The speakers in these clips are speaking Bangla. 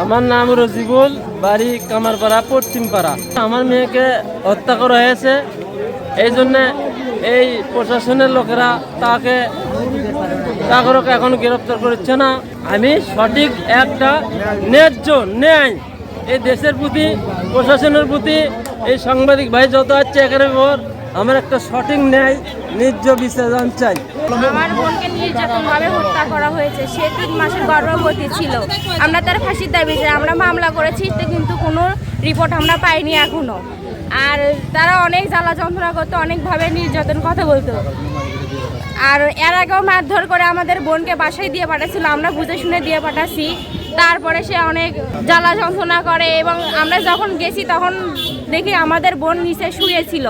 আমার নাম রজিবুল, বাড়ি কামারপাড়া, পশ্চিমপাড়া। আমার মেয়েকে হত্যা করা হয়েছে। এই জন্য এই প্রশাসনের লোকেরা তাকে তাকে এখন গ্রেপ্তার করছে না। আমি সঠিক একটা ন্যায্য ন্যায় এই দেশের প্রতি, প্রশাসনের প্রতি এই সাংবাদিক ভাই যত আছে একের আমার একটা সঠিক ন্যায় ন্যায্য বিচার চাই। আমার বোনকে নির্যাতনভাবে হত্যা করা হয়েছে, সে তিন মাসের গর্ভবতী ছিল। আমরা তার ফাঁসির দাবি চাই আমরা মামলা করেছি কিন্তু কোনো রিপোর্ট আমরা পাইনি এখনও। আর তারা অনেক জ্বালা যন্ত্রণা করতো, অনেকভাবে নির্যাতন কথা বলতো। আর এর আগেও মারধর করে আমাদের বোনকে বাসায় দিয়ে পাঠাচ্ছিল, আমরা বুঝে শুনে দিয়ে পাঠাচ্ছি। তারপরে সে অনেক জ্বালা যন্ত্রণা করে এবং আমরা যখন গেছি তখন দেখি আমাদের বোন নিচে শুয়েছিল।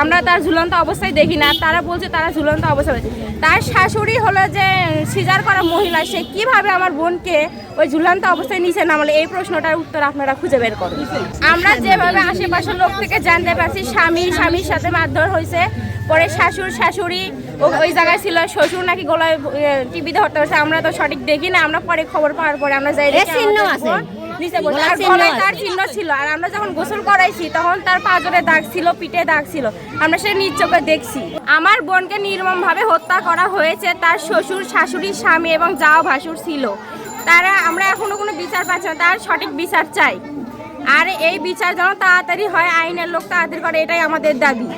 আমরা তার ঝুলন্ত অবস্থায় দেখি না, তারা বলছে তারা ঝুলন্ত অবস্থায় তার শাশুড়ি হলো যে সিজার করা মহিলা, সে কীভাবে আমার বোনকে ওই ঝুলন্ত অবস্থায় নিচে নামালে? এই প্রশ্নটার উত্তর আপনারা খুঁজে বের করুন। আমরা যেভাবে আশেপাশের লোক থেকে জানতে পারছি, স্বামী, স্বামীর সাথে মারধর হয়েছে পরে শাশুড় শাশুড়ি ওই জায়গায় ছিল শ্বশুর নাকি গলায় টিভিতে হত্যা হয়েছে আমরা তো সঠিক দেখি না আমরা পরে খবর পাওয়ার পরে আমরা যাই চিহ্ন আছে। বোন নিচে বসে। আর গলায় তার চিহ্ন ছিল আর আমরা যখন গোসল করাইছি তখন তার পাজরে দাগ ছিল পিঠে দাগ ছিল আমরা সে নিজ চোখে দেখছি। আমার বোনকে নির্মম ভাবে হত্যা করা হয়েছে তার শ্বশুর শাশুড়ি স্বামী এবং যাও ভাসুর ছিল। তারা আমরা এখনও কোনো বিচার পাচ্ছি না তার সঠিক বিচার চাই। আর এই বিচার যেন তাড়াতাড়ি হয় আইনের লোক তাড়াতাড়ি করে এটাই আমাদের দাবি।